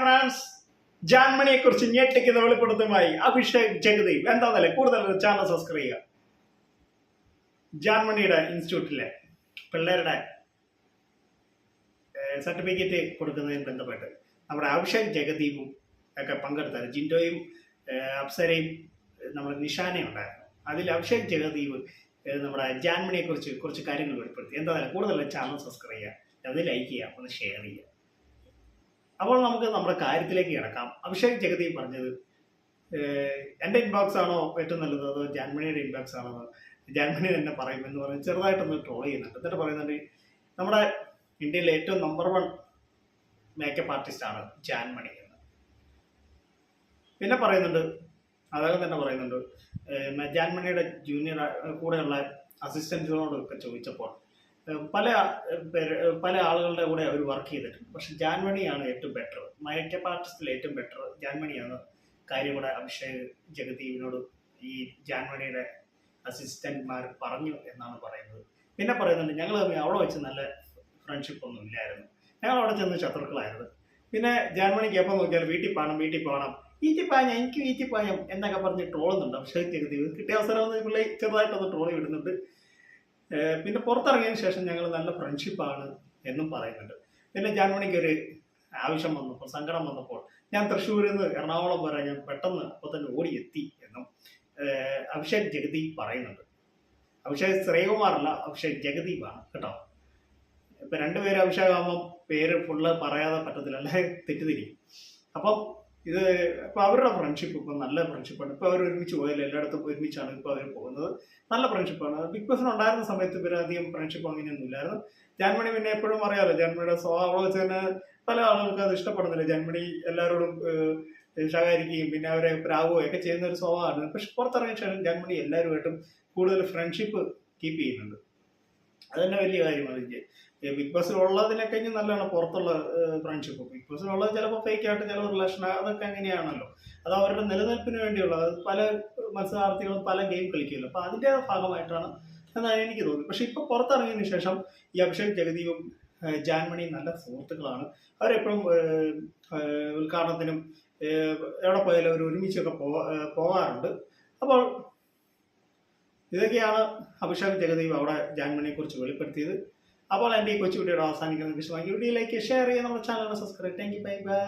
France ജാൻമണിയെ കുറിച്ച് ഞെട്ടിക്കുന്ന വെളിപ്പെടുത്തുമായി അഭിഷേക് ജഗദീപ് എന്താന്നല്ലേ? കൂടുതൽ ചാനൽ സബ്സ്ക്രൈബ് ചെയ്യുക. ജാൻമണിയുടെ ഇൻസ്റ്റിറ്റ്യൂട്ടിലെ പിള്ളേരുടെ സർട്ടിഫിക്കറ്റ് കൊടുക്കുന്നതിന് ബന്ധപ്പെട്ട് നമ്മുടെ അഭിഷേക് ജഗദീപും ഒക്കെ പങ്കെടുത്താൽ ജിൻഡോയും അപ്സരയും നമ്മുടെ നിഷാനയും ഉണ്ടായിരുന്നു. അതിൽ അഭിഷേക് ജഗദീപ് നമ്മുടെ ജാൻമണിയെ കുറിച്ച് കുറച്ച് കാര്യങ്ങൾ വെളിപ്പെടുത്തി. എന്താ കൂടുതൽ ചാനൽ സബ്സ്ക്രൈബ് ചെയ്യുക. അത് ലൈക്ക് ചെയ്യുക ഒന്ന് ഷെയർ ചെയ്യുക. അപ്പോൾ നമുക്ക് നമ്മുടെ കാര്യത്തിലേക്ക് കിടക്കാം. അഭിഷേക് ജഗതി പറഞ്ഞത് എന്റെ ഇൻബോക്സ് ആണോ ഏറ്റവും നല്ലത്? അതോ ജാൻമണിയുടെ ഇൻബോക്സ് ആണോ? ജാൻമണി തന്നെ പറയും എന്ന് പറഞ്ഞ് ചെറുതായിട്ടൊന്ന് ട്രോൾ ചെയ്യുന്നുണ്ട്. എന്നിട്ട് പറയുന്നുണ്ട് നമ്മുടെ ഇന്ത്യയിലെ ഏറ്റവും നമ്പർ വൺ മേക്കപ്പ് ആർട്ടിസ്റ്റ് ആണ് ജാൻമണി എന്ന്. പിന്നെ പറയുന്നുണ്ട് അദ്ദേഹം തന്നെ പറയുന്നുണ്ട് ജാൻമണിയുടെ ജൂനിയർ കൂടെയുള്ള അസിസ്റ്റൻസിനോടൊക്കെ ചോദിച്ചപ്പോൾ പല പല ആളുകളുടെ കൂടെ അവർ വർക്ക് ചെയ്തിട്ടുണ്ട്. പക്ഷെ ജാൻമണിയാണ് ഏറ്റവും ബെറ്റർ മേക്കപ്പ് ആർട്ടിസ്റ്റിൽ ഏറ്റവും ബെറ്റർ ജാൻമണിയാണ് കാര്യം കൂടെ അഭിഷേക് ജഗദീപിനോട് ഈ ജാൻമണിയുടെ അസിസ്റ്റന്റ്മാർ പറഞ്ഞു എന്നാണ് പറയുന്നത്. പിന്നെ പറയുന്നുണ്ട് ഞങ്ങൾ തമ്മിൽ അവിടെ വെച്ച് നല്ല ഫ്രണ്ട്ഷിപ്പ് ഒന്നും ഇല്ലായിരുന്നു. ഞങ്ങൾ അവിടെ ചെന്ന് ശത്രുക്കളായിരുന്നു. പിന്നെ ജാൻമണിക്ക് എപ്പോൾ നോക്കിയാൽ വീട്ടിൽ പോകണം വീട്ടിൽ പോകണം. വീട്ടിൽ പാഞ്ഞ എനിക്ക് വീട്ടിൽ പായം എന്നൊക്കെ പറഞ്ഞ് ട്രോളുന്നുണ്ട് അഭിഷേക് ജഗദീപ്. കിട്ടിയ അവസരം പിള്ളേ ചെറുതായിട്ടൊന്ന് ട്രോൾ വിടുന്നുണ്ട്. പിന്നെ പുറത്തിറങ്ങിയതിന് ശേഷം ഞങ്ങൾ നല്ല ഫ്രണ്ട്ഷിപ്പാണ് എന്നും പറയുന്നുണ്ട്. പിന്നെ ജാൻമണിക്ക് ഒരു ആവശ്യം വന്നപ്പോൾ സങ്കടം വന്നപ്പോൾ ഞാൻ തൃശ്ശൂരിൽ നിന്ന് എറണാകുളം വരെ ഞാൻ പെട്ടെന്ന് അപ്പോൾ തന്നെ ഓടിയെത്തി എന്നും അഭിഷേക് ജഗതി പറയുന്നുണ്ട്. അഭിഷേക് ശ്രീകുമാറല്ല അഭിഷേക് ജഗദീപാണ് കേട്ടോ. ഇപ്പം രണ്ടുപേരും അഭിഷേക് ആകുമ്പോൾ പേര് ഫുള്ള് പറയാതെ പറ്റത്തില്ല അല്ലെ? തെറ്റിദ്ധരിക്കും. അപ്പം ഇത് ഇപ്പൊ അവരുടെ ഫ്രണ്ട്ഷിപ്പ് ഇപ്പൊ നല്ല ഫ്രണ്ട്ഷിപ്പാണ് ഇപ്പൊ അവർ ഒരുമിച്ച് പോയാലും എല്ലായിടത്തും ഒരുമിച്ചാണ് ഇപ്പൊ അവർ പോകുന്നത്. നല്ല ഫ്രണ്ട്ഷിപ്പാണ് ബിഗ് ബോസിന് ഉണ്ടായിരുന്ന സമയത്ത് ഇവർ അധികം ഫ്രണ്ട്ഷിപ്പ് അങ്ങനെയൊന്നും ഇല്ലായിരുന്നു. ജാൻമണി പിന്നെ എപ്പോഴും അറിയാമല്ലോ ജാൻമണിയുടെ സ്വഭാവം വെച്ച് തന്നെ പല ആളുകൾക്ക് അത് ഇഷ്ടപ്പെടുന്നില്ല. ജാൻമണി എല്ലാവരോടും ശകാരിക്കുകയും പിന്നെ അവരെ പ്രാവുകയും ഒക്കെ ചെയ്യുന്ന ഒരു സ്വഭാവമാണ്. പക്ഷെ പുറത്തിറങ്ങിയ ശേഷം ജാൻമണി എല്ലാവരുമായിട്ടും കൂടുതൽ ഫ്രണ്ട്ഷിപ്പ് കീപ്പ് ചെയ്യുന്നുണ്ട്. അത് തന്നെ വലിയ കാര്യമാണ് എനിക്ക് ബിഗ് ബോസിൽ ഉള്ളതിനൊക്കെ ഇനി നല്ലതാണ് പുറത്തുള്ള ഫ്രണ്ട്ഷിപ്പ് ബിഗ് ബോസിലുള്ളത് ചിലപ്പോൾ ഫേക്ക് ആയിട്ട് ചില റിലേഷൻ അതൊക്കെ അങ്ങനെയാണല്ലോ. അത് അവരുടെ നിലനിൽപ്പിന് വേണ്ടിയുള്ള പല മത്സരാർത്ഥികളും പല ഗെയിം കളിക്കുമല്ലോ. അപ്പോൾ അതിന്റെ ഭാഗമായിട്ടാണ് എന്നാണ് എനിക്ക് തോന്നുന്നത്. പക്ഷെ ഇപ്പോൾ പുറത്തിറങ്ങിയതിന് ശേഷം ഈ അഭിഷേക് ജഗദീപും ജാൻമണിയും നല്ല സുഹൃത്തുക്കളാണ്. അവരെപ്പോഴും ഉദ്ഘാടനത്തിനും എവിടെ പോയാലും അവർ ഒരുമിച്ചൊക്കെ പോകാറുണ്ട്. അപ്പോൾ ഇതൊക്കെയാണ് അഭിഷേക് ജഗദീപ് അവിടെ ജാൻമണിയെ കുറിച്ച് വെളിപ്പെടുത്തിയത്. അപ്പോൾ എന്റെ ഈ കൊച്ചു വീഡിയോയുടെ അവസാനിക്കുന്ന വീഡിയോ ലൈക്ക് ഷെയർ ചെയ്യുക. നമ്മുടെ ചാനലിനെ subscribe thank you bye bye